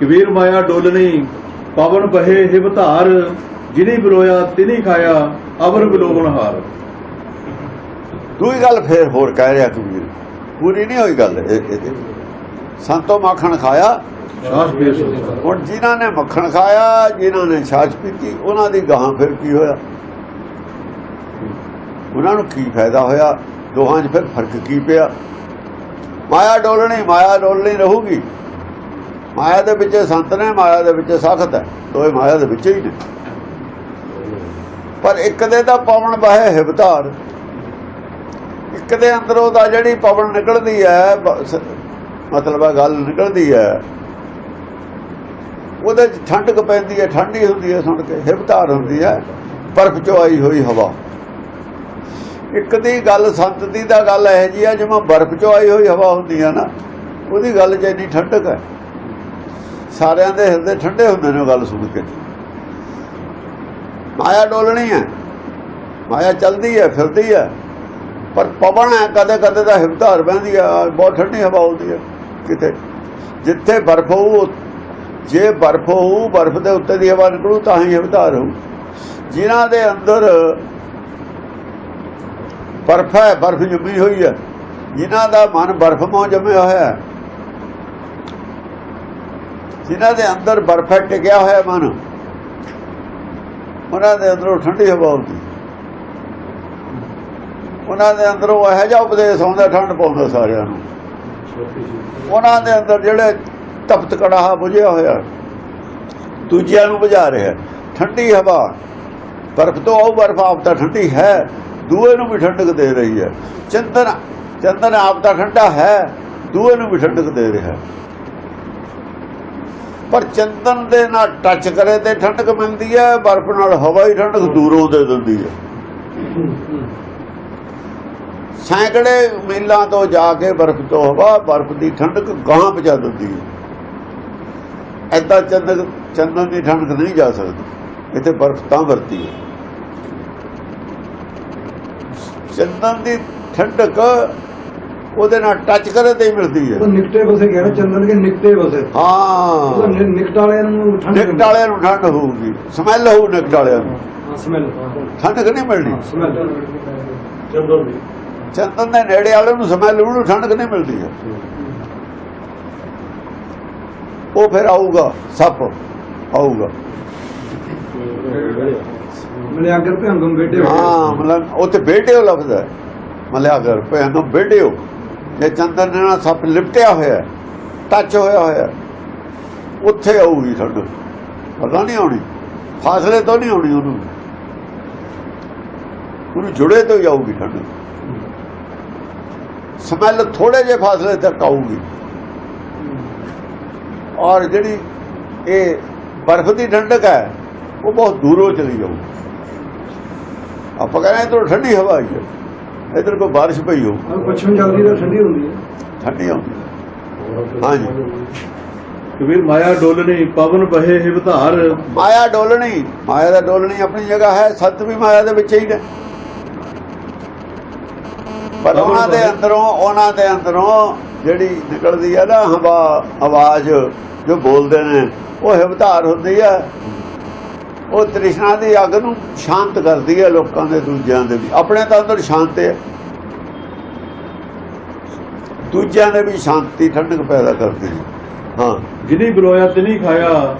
ਕਬੀਰ ਮਾਇਆ ਡੋਲਣੀ ਪਵਨ ਬਹੇ ਹਿਵ ਧਾਰ ਜਿਨੀ ਬਲੋਇਆ ਤਿਨੀ ਖਾਇਆ ਅਵਰ ਬਿਲੋਵਨ ਹਾਰ। ਦੂਈ ਗੱਲ ਫੇਰ ਹੋਰ ਕਹਿ ਰਿਹਾ ਕਬੀਰ ਪੂਰੀ ਨਹੀਂ ਹੋਈ ਗੱਲ ਇਹਦੇ ਸੰਤੋ ਮੱਖਣ ਖਾਇਆ। ਹੁਣ ਜਿਨ੍ਹਾਂ ਨੇ ਮੱਖਣ ਖਾਇਆ ਜਿਨ੍ਹਾਂ ਨੇ ਛਾਛ ਪੀਤੀ ਉਹਨਾਂ ਦੀ ਗਾਹਾਂ ਫਿਰ ਕੀ ਹੋਇਆ? ਉਹਨਾਂ ਨੂੰ ਕੀ ਫਾਇਦਾ ਹੋਇਆ? ਦੋਹਾਂ 'ਚ ਫਿਰ ਫ਼ਰਕ ਕੀ ਪਿਆ? ਮਾਇਆ ਡੋਲਣੀ ਮਾਇਆ ਡੋਲਣੀ ਰਹੂਗੀ। ਮਾਇਆ ਦੇ ਵਿੱਚ ਸੰਤ ਨੇ, ਮਾਇਆ ਦੇ ਵਿੱਚ ਸਖਤ ਹੈ। ਦੋਏ ਮਾਇਆ ਦੇ ਵਿੱਚ ਹੀ ਨੇ। ਪਰ ਇੱਕ ਦੇ ਤਾਂ ਪਵਨ ਬਹਿ ਹਿਵਤਾਰ, ਇੱਕ ਦੇ ਅੰਦਰੋਂ ਦਾ ਜਿਹੜੀ ਪਵਨ ਨਿਕਲਦੀ ਹੈ ਮਤਲਬ ਹੈ ਗੱਲ ਨਿਕਲਦੀ ਹੈ, ਉਹਦੇ ਚ ਠੰਡਕ ਪੈਂਦੀ ਹੈ, ਠੰਡੀ ਹੁੰਦੀ ਹੈ ਸੁਣ ਕੇ, ਹਿਵਤਾਰ ਹੁੰਦੀ ਹੈ, ਬਰਫ਼ ਚੋਂ ਆਈ ਹੋਈ ਹਵਾ। ਇੱਕ ਦੀ ਗੱਲ ਸੰਤ ਦੀ ਦਾ ਗੱਲ ਇਹ ਜੀ ਆ ਜਿਵੇਂ ਬਰਫ਼ ਚੋਂ ਆਈ ਹੋਈ ਹਵਾ ਹੁੰਦੀ ਹੈ ਨਾ, ਉਹਦੀ ਗੱਲ ਜੇ ਇੰਨੀ ਠੰਡਕ ਹੈ। ਸਾਰਿਆਂ ਦੇ ਹਿਰਦੇ ਠੰਡੇ ਹੁੰਦੇ ਨੇ ਉਹ ਗੱਲ ਸੁਣ ਕੇ। ਮਾਇਆ ਡੋਲਣੀ ਹੈ। ਮਾਇਆ ਚਲਦੀ ਹੈ, ਫਿਰਦੀ ਹੈ। ਪਰ ਪਵਨ ਹੈ ਕਦੇ ਕਦੇ ਤਾਂ ਹਿਮਧਾਰ ਬਹਿੰਦੀ ਹੈ ਬਹੁਤ ਠੰਡੀ ਹਵਾ ਹੁੰਦੀ ਹੈ ਕਿਤੇ। ਜਿੱਥੇ ਬਰਫ਼ ਹੋਊ ਜੇ ਬਰਫ਼ ਹੋਊ, ਬਰਫ਼ ਦੇ ਉੱਤੇ ਦੀ ਹਵਾ ਨਿਕਲੂ, ਤਾਂ ਹੀ ਹਿਮਧਾਰ ਹੋਊ। ਜਿਨ੍ਹਾਂ ਦੇ ਅੰਦਰ ਬਰਫ਼ ਹੈ, ਬਰਫ਼ ਜੰਮੀ ਹੋਈ ਹੈ। ਜਿਨ੍ਹਾਂ ਦਾ ਮਨ ਬਰਫ਼ ਮੋਂ ਜੰਮਿਆ ਹੋਇਆ ਹੈ ਜਿਨ੍ਹਾਂ ਦੇ ਅੰਦਰ ਬਰਫ਼ ਹੈ ਟਿਕਿਆ ਹੋਇਆ ਮਨ, ਉਹਨਾਂ ਦੇ ਅੰਦਰੋਂ ਠੰਡੀ ਹਵਾ ਆਉਂਦੀ। ਉਹਨਾਂ ਦੇ ਅੰਦਰੋਂ ਇਹੋ ਜਿਹਾ ਉਪਦੇਸ਼ ਆਉਂਦਾ, ਠੰਡ ਪਾਉਂਦਾ ਸਾਰਿਆਂ ਨੂੰ। ਉਹਨਾਂ ਦੇ ਅੰਦਰ ਜਿਹੜੇ ਤਪਤ ਕੜਾਹਾ ਬੁਝਿਆ ਹੋਇਆ, ਦੂਜਿਆਂ ਨੂੰ ਬੁਝਾ ਰਿਹਾ। ਠੰਡੀ ਹਵਾ, ਬਰਫ਼ ਤੋਂ ਆਉ ਬਰਫ਼ ਆਪ ਤਾਂ ਠੰਡੀ ਹੈ, ਦੂਏ ਨੂੰ ਵੀ ਠੰਡਕ ਦੇ ਰਹੀ ਹੈ। ਚੰਦਨ ਚੰਦਨ ਆਪ ਤਾਂ ਠੰਡਾ ਹੈ, ਦੂਏ ਨੂੰ ਵੀ ਠੰਡਕ ਦੇ ਰਿਹਾ। ਪਰ ਚੰਦਨ ਦੇ ਨਾਲ ਟੱਚ ਕਰੇ ਤੇ ਠੰਡਕ ਮਿਲਦੀ ਹੈ, ਬਰਫ਼ ਨਾਲ ਹਵਾ ਹੀ ਠੰਡਕ ਦੂਰੋਂ ਦੇ ਦਿੰਦੀ ਹੈ। ਸੈਂਕੜੇ ਮੀਲਾਂ ਤੋਂ ਜਾ ਕੇ ਬਰਫ਼ ਤੋਂ ਹਵਾ, ਬਰਫ਼ ਦੀ ਠੰਡਕ ਗਾਂ ਪਹੁੰਚਾ ਦਿੰਦੀ ਹੈ। ਐਦਾਂ ਚੰਦਨ ਚੰਦਨ ਦੀ ਠੰਡਕ ਨਹੀਂ ਜਾ ਸਕਦੀ। ਇੱਥੇ ਬਰਫ਼ ਤਾਂ ਵਰਤੀ ਹੈ। ਚੰਦਨ ਦੀ ਠੰਡਕ ਉਹਦੇ ਨਾਲ ਟੱਚ ਕਰੇ ਤੇ ਹੀ ਮਿਲਦੀ ਹੈ। ਉਹ ਨਿਕਟੇ ਬਸੇ ਕਹਿ ਰਹੇ ਚੰਦਨ ਕੇ ਨਿਕਟੇ ਬਸੇ ਉਹ ਹਾਂ ਨਿ- ਨਿਕਟ ਵਾਲਿਆਂ ਨੂੰ ਠੰਡ ਨਿਕਟ ਵਾਲਿਆਂ ਨੂੰ ਠੰਡ ਹੋਊਗੀ। ਸਮੈਲ ਹੋਊ ਨਿਕਟ ਵਾਲਿਆਂ ਨੂੰ। ਸਮੈਲ ਠੰਡਕ ਨਹੀਂ ਮਿਲਣੀ? ਸਮੈਲ ਚੰਦਨ ਦੀ। ਚੰਦਨ ਦੇ ਨੇੜੇ ਵਾਲੇ ਨੂੰ ਸਮੈਲ ਉਹਨੂੰ ਠੰਡਕ ਨਹੀਂ ਮਿਲਦੀ ਹੈ? ਉਹ ਫਿਰ ਆਊਗਾ ਸੱਪ ਆਊਗਾ। ਮਲਿਆਗਰ ਭੰਗਮ ਬੇਟੇ। ਹਾਂ। ਮਤਲਬ ਉੱਥੇ ਬੇਟਿਓ ਲਫ਼ਜ਼ ਹੈ। ਮਲਿਆ ਕਰ ਭੈਣੋ ਬੇਟਿਓ ਜੇ ਚੰਦਨ ਦੇ ਨਾਲ ਸੱਪ ਲਿਪਟਿਆ ਹੋਇਆ ਟੱਚ ਹੋਇਆ ਹੋਇਆ ਹੈ, ਉੱਥੇ ਆਊਗੀ ਠੰਡ ਪਤਾ ਨਹੀਂ ਆਉਣੀ। ਫਾਸਲੇ ਤੋਂ ਨਹੀਂ ਆਉਣੀ ਉਹਨੂੰ। ਉਹਨੂੰ ਜੁੜੇ ਤੋਂ ਹੀ ਆਊਗੀ ਠੰਡ ਸਮੈਲ ਥੋੜੇ ਜਿਹੇ ਫਾਸਲੇ ਤੱਕ ਆਉਗੀ ਔਰ ਜਿਹੜੀ ਇਹ ਬਰਫ਼ ਦੀ ਠੰਡਕ ਹੈ ਉਹ ਬਹੁਤ ਦੂਰੋਂ ਚਲੀ ਜਾਊ ਆਪਾਂ ਕਹਿੰਦੇ ਇਧਰੋਂ ਠੰਡੀ ਹਵਾ ਆਈ ਹੈ। ਇਧਰ ਕੋਈ ਬਾਰਿਸ਼ ਪਈ ਹੋ ਪੱਛਮ ਚੱਲਦੀ ਤਾਂ ਠੰਡੀ ਹੁੰਦੀ ਹੈ। ਠੰਡੀ ਆਉਂਦੀ ਹਾਂਜੀ। ਕਬੀਰ ਮਾਇਆ ਡੋਲਣੀ ਪਵਨ ਬਹੇ ਹਿਵ ਧਾਰ। ਮਾਇਆ ਡੋਲਣੀ ਮਾਇਆ ਦਾ ਡੋਲਣੀ ਆਪਣੀ ਜਗ੍ਹਾ ਹੈ ਸਤ ਵੀ ਮਾਇਆ ਦੇ ਵਿੱਚ ਹੀ ਨੇ। ਪਰ ਉਹਨਾਂ ਦੇ ਅੰਦਰੋਂ ਉਹਨਾਂ ਦੇ ਅੰਦਰੋਂ ਜਿਹੜੀ ਨਿਕਲਦੀ ਹੈ ਨਾ ਹਵਾ ਆਵਾਜ਼ ਜੋ ਬੋਲਦੇ ਨੇ ਉਹ ਹਿਵਤਾਰ ਹੁੰਦੀ ਹੈ ਉਹ ਤ੍ਰਿਸ਼ਨਾ ਦੀ ਅੱਗ ਨੂੰ ਸ਼ਾਂਤ ਕਰਦੀ ਹੈ ਲੋਕਾਂ ਦੇ ਦੂਜਿਆਂ ਦੇ ਵੀ। ਆਪਣੇ ਤਾਂ ਅੰਦਰ ਸ਼ਾਂਤ ਹੈ। ਦੂਜਿਆਂ ਦੇ ਵੀ ਸ਼ਾਂਤੀ ਠੰਡਕ ਪੈਦਾ ਕਰਦੀ ਹੈ। ਹਾਂ। ਜਿਨੀ ਬਲੋਇਆ ਤਿਨੀ ਖਾਇਆ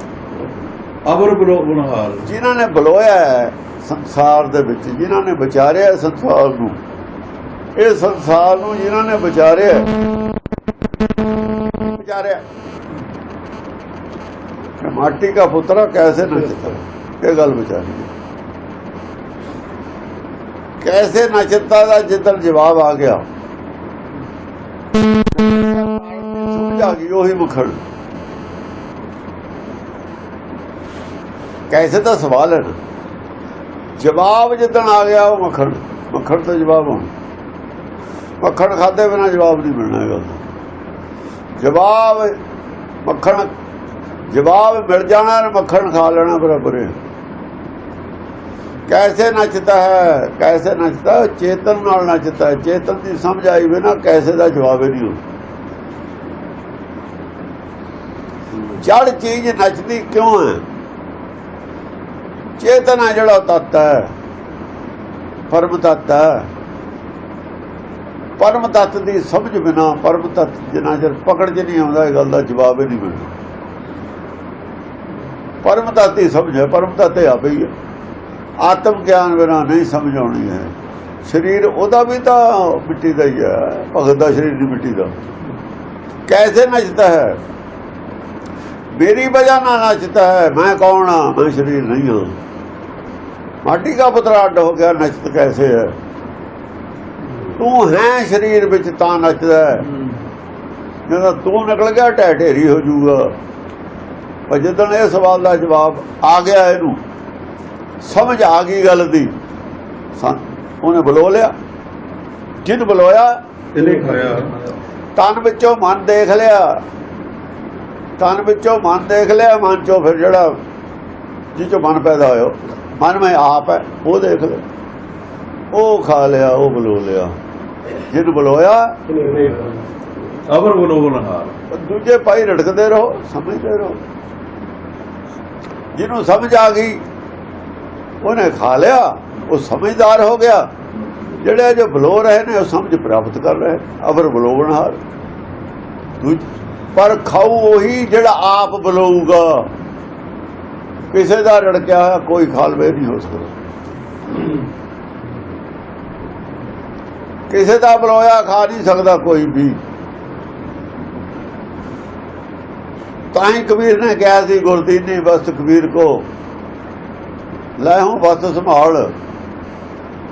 ਅਵਰ ਬਿਲੋਵਨ ਹਾਰ ਜਿਨ੍ਹਾਂ ਨੇ ਬਲੋਇਆ ਹੈ ਸੰਸਾਰ ਦੇ ਵਿੱਚ ਜਿਨ੍ਹਾਂ ਨੇ ਵਿਚਾਰਿਆ ਸੰਸਾਰ ਨੂੰ ਇਹ ਸੰਸਾਰ ਨੂੰ ਜਿਨ੍ਹਾਂ ਨੇ ਵਿਚਾਰਿਆ ਵਿਚਾਰਿਆ ਮਾਟੀ ਦਾ ਪੁੱਤਰਾ ਕੈਸੇ ਨਚਤਾ ਇਹ ਗੱਲ ਵਿਚਾਰੀ ਹੈ। ਕੈਸੇ ਨਚਤਾ ਦਾ ਜਿੱਦਣ ਜਵਾਬ ਆ ਗਿਆ। ਸਮਝ ਗਈ ਉਹੀ ਮੁਖੜ। ਕੈਸੇ ਦਾ ਸਵਾਲ ਹੈ ਨਾ। ਜਵਾਬ ਜਿੱਦਣ ਆ ਗਿਆ ਉਹ ਮੱਖਣ ਮੱਖਣ ਤੋਂ ਜਵਾਬ ਆ ਮੱਖਣ ਖਾਦੇ ਬਿਨਾ ਜਵਾਬ ਨਹੀਂ ਮਿਲਣਾ ਗੱਲ ਜਵਾਬ, ਮੱਖਣ, ਜਵਾਬ ਮਿਲ ਜਾਣਾ ਮੱਖਣ ਖਾ ਲੈਣਾ ਬਰਾਬਰ ਹੈ। ਕੈਸੇ ਨੱਚਦਾ ਹੈ, ਕੈਸੇ ਨੱਚਦਾ ਚੇਤਨ ਨਾਲ ਨੱਚਦਾ ਹੈ। ਚੇਤਨ ਦੀ ਸਮਝ ਆਈ ਬਿਨਾ ਕੈਸੇ ਦਾ ਜਵਾਬ ਹੀ ਨਹੀਂ ਜੜ ਚੀਜ਼ ਨੱਚਦੀ ਕਿਉਂ ਹੈ? ਚੇਤਨਾ ਜਿਹੜਾ ਤੱਤ ਹੈ, ਪਰਮ ਤੱਤ ਹੈ। ਪਰਮ ਤੱਤ ਦੀ ਸਮਝ ਬਿਨਾ, ਪਰਮ ਤੱਤ ਜਿੰਨਾ ਚਿਰ ਪਕੜ ਚ ਨਹੀਂ ਆਉਂਦਾ, ਇਹ ਗੱਲ ਦਾ ਜਵਾਬ ਹੀ ਨਹੀਂ ਮਿਲਦਾ। ਪਰਮ ਤੱਤ ਦੀ ਸਮਝ ਹੈ, ਪਰਮ ਤੱਤ ਹੈ ਆਪੇ ਹੀ ਹੈ। ਆਤਮ ਗਿਆਨ ਬਿਨਾ ਨਹੀਂ ਸਮਝ ਆਉਣੀ ਹੈ। ਸਰੀਰ ਉਹਦਾ ਵੀ ਤਾਂ ਮਿੱਟੀ ਦਾ ਹੀ ਹੈ, ਭਗਤ ਦਾ ਸਰੀਰ ਦੀ ਮਿੱਟੀ ਦਾ। ਕੈਸੇ ਨੱਚਦਾ ਹੈ? ਮੇਰੀ ਵਜ੍ਹਾ ਨਾਲ ਨੱਚਦਾ ਹੈ, ਮੈਂ ਕੌਣ ਹਾਂ? ਮੈਂ ਸਰੀਰ ਨਹੀਂ ਹਾਂ। ਮਾਟੀ ਦਾ ਪੁੱਤਰਾ ਅੱਡ ਹੋ ਗਿਆ ਨੱਚਤ ਕੈਸੇ ਹੈ? ਤੂੰ ਹੈ ਸਰੀਰ ਵਿੱਚ ਤਾਂ ਨੱਚਦਾ ਹੈ। ਜਦੋਂ ਤੂੰ ਨਿਕਲ ਗਿਆ, ਢਹਿ ਢੇਰੀ ਹੋ ਜਾਊਗਾ। ਪਰ ਜਦੋਂ ਇਹ ਸਵਾਲ ਦਾ ਜਵਾਬ ਆ ਗਿਆ ਇਹਨੂੰ ਸਮਝ ਆ ਗਈ ਗੱਲ ਦੀ। ਉਹਨੇ ਬੁਲੋ ਲਿਆ। ਜਿਨ ਬੁਲੋਇਆ ਤਿਨੇ ਖਾਇਆ। ਤਨ ਵਿੱਚੋਂ ਮਨ ਦੇਖ ਲਿਆ। ਤਨ ਵਿੱਚੋਂ ਮਨ ਦੇਖ ਲਿਆ ਮਨ ਚੋਂ ਫਿਰ ਜਿਹੜਾ ਜਿਹ ਚੋਂ ਮਨ ਪੈਦਾ ਹੋਇਆ ਮਨ ਮੈਂ ਆਪ ਹੈ ਉਹ ਦੇਖ ਲਿਆ। ਉਹ ਖਾ ਲਿਆ ਉਹ ਬੁਲੋ ਲਿਆ। ਜਿਨ ਬੁਲੋਇਆ ਅਵਰ ਬਲੋਵਨ ਹਾਰ ਉਹ ਦੂਜੇ ਭਾਈ ਰੜਕਦੇ ਰਹੋ ਸਮਝਦੇ ਰਹੋ। ਜਿਹਨੂੰ ਸਮਝ ਆ ਗਈ ਉਹਨੇ ਖਾ ਲਿਆ, ਉਹ ਸਮਝਦਾਰ ਹੋ ਗਿਆ। ਜਿਹੜੇ ਜੋ ਬਲੋ ਰਹੇ ਨੇ, ਉਹ ਸਮਝ ਪ੍ਰਾਪਤ ਕਰ ਰਹੇ, ਅਵਰ ਬਲੋਵਨਹਾਰ ਪਰ ਖਾਊ ਉਹੀ ਜਿਹੜਾ ਆਪ ਬਲੋਊਗਾ। ਕਿਸੇ ਦਾ ਰੜਕਿਆ ਹੋਇਆ ਕੋਈ ਖਾਲਵੇ ਨਹੀਂ ਹੋ ਸਕਦਾ। ਕਿਸੇ ਦਾ ਬਲੋਇਆ ਖਾ ਨਹੀਂ ਸਕਦਾ ਕੋਈ ਵੀ। ਤਾਂ ਹੀ ਕਬੀਰ ਨੇ ਕਿਹਾ ਸੀ, ਗੁਰਦੀਨੀ ਵਸਤ ਕਬੀਰ ਕੋ। ਲੈ ਹੂੰ ਵਸਤ ਸੰਭਾਲ।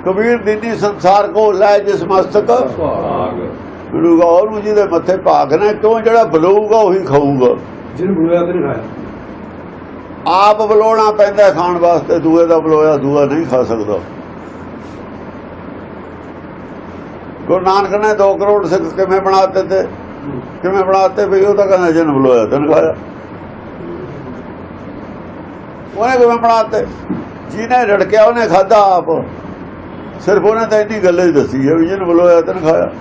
ਕਬੀਰ ਦੀਨੀ ਸੰਸਾਰ ਕੋ ਲੈ ਜਿਸ ਮਸਤਕ। ਭਾਗ ਮਿਲੂਗਾ ਉਹਨੂੰ ਜਿਹਦੇ ਮੱਥੇ ਭਾਗ ਨੇ ਕਿਉਂ ਜਿਹੜਾ ਬਲੂਗਾ ਉਹੀ ਖਾਊਗਾ। ਜਿਹਨੇ ਬੁਲਾਇਆ ਤੇ ਨਹੀਂ ਖਾਇਆ। ਆਪ ਬਲੋਣਾ ਪੈਂਦਾ ਖਾਣ ਵਾਸਤੇ ਦੂਏ ਦਾ ਬਲੋਇਆ ਦੂਆ ਨਹੀਂ ਖਾ ਸਕਦਾ। ਗੁਰੂ ਨਾਨਕ ਨੇ 2 ਕਰੋੜ ਸਿੱਖ ਕਿਵੇਂ ਬਣਾਤੇ ਤੇ ਕਿਵੇਂ ਬਣਾਤੇ ਵੀ ਉਹ ਤਾਂ ਕਹਿੰਦਾ ਜਨ ਬਲੋਇਆ ਤਨ ਖਾਇਆ। ਉਹਨੇ ਕਿਵੇਂ ਬਣਾਤੇ ਜਿਹਨੇ ਰੜਕਿਆ ਉਹਨੇ ਖਾਦਾ ਆਪ। ਸਿਰਫ ਉਹਨੇ ਤਾਂ ਇੰਨੀ ਗੱਲ ਹੀ ਦੱਸੀ ਹੈ ਵੀ ਜਨ ਬਲੋਇਆ ਤਨ ਖਾਇਆ।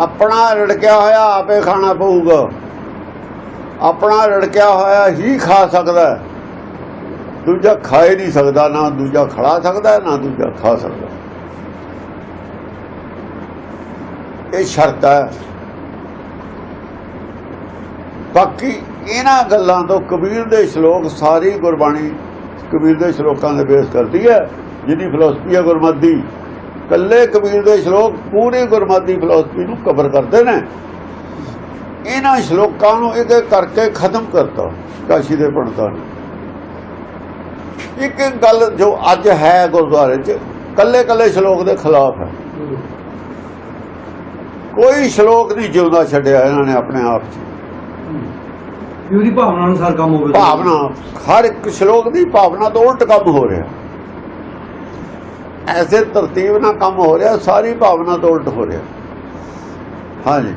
ਆਪਣਾ ਰੜਕਿਆ ਹੋਇਆ ਆਪੇ ਖਾਣਾ ਪਊਗਾ। ਆਪਣਾ ਰੜਕਿਆ ਹੋਇਆ ਹੀ ਖਾ ਸਕਦਾ ਦੂਜਾ ਖਾ ਹੀ ਨਹੀਂ ਸਕਦਾ, ਨਾ ਦੂਜਾ ਖੜਾ ਸਕਦਾ, ਨਾ ਦੂਜਾ ਖਾ ਸਕਦਾ। ਇਹ ਸ਼ਰਤ ਹੈ। ਬਾਕੀ ਇਹਨਾਂ ਗੱਲਾਂ ਤੋਂ ਕਬੀਰ ਦੇ ਸ਼ਲੋਕ ਸਾਰੀ ਗੁਰਬਾਣੀ ਕਬੀਰ ਦੇ ਸ਼ਲੋਕਾਂ ਦੇ ਬੇਸ ਕਰਦੀ ਹੈ ਜਿਹਦੀ ਫਿਲਾਸਫੀ ਹੈ ਗੁਰਮਤਿ ਕੱਲੇ ਕਬੀਰ ਦੇ ਸ਼ਲੋਕ ਪੂਰੀ ਗੁਰਮਤਿ ਫਿਲਾਸਫੀ ਨੂੰ ਕਵਰ ਕਰਦੇ ਨੇ। ਇਹਨਾਂ ਸ਼ਲੋਕਾਂ ਨੂੰ ਇੱਕ ਕਰਕੇ ਖਤਮ ਕਰਤਾ ਕਾਸ਼ੀ ਦੇ ਪੰਡਤਾਂ ਨੇ। ਇੱਕ ਇੱਕ ਗੱਲ ਜੋ ਅੱਜ ਹੈ ਗੁਰਦੁਆਰੇ 'ਚ ਕੱਲੇ ਕੱਲੇ ਸ਼ਲੋਕ ਦੇ ਖਿਲਾਫ ਹੈ। ਕੋਈ ਸ਼ਲੋਕ ਨਹੀਂ ਜਿਉਂਦਾ ਛੱਡਿਆ ਇਹਨਾਂ ਨੇ ਆਪਣੇ ਆਪ 'ਚ। ਵੀ ਉਹਦੀ ਭਾਵਨਾ ਅਨੁਸਾਰ ਕੰਮ ਹੋਵੇ। ਭਾਵਨਾ, ਹਰ ਇੱਕ ਸ਼ਲੋਕ ਦੀ ਭਾਵਨਾ ਤੋਂ ਉਲਟ ਕੰਮ ਹੋ ਰਿਹਾ। ਐਸੇ ਤਰਤੀਬ ਨਾਲ ਕੰਮ ਹੋ ਰਿਹਾ, ਸਾਰੀ ਭਾਵਨਾ ਤੋਂ ਉਲਟ ਹੋ ਰਿਹਾ। ਹਾਂਜੀ।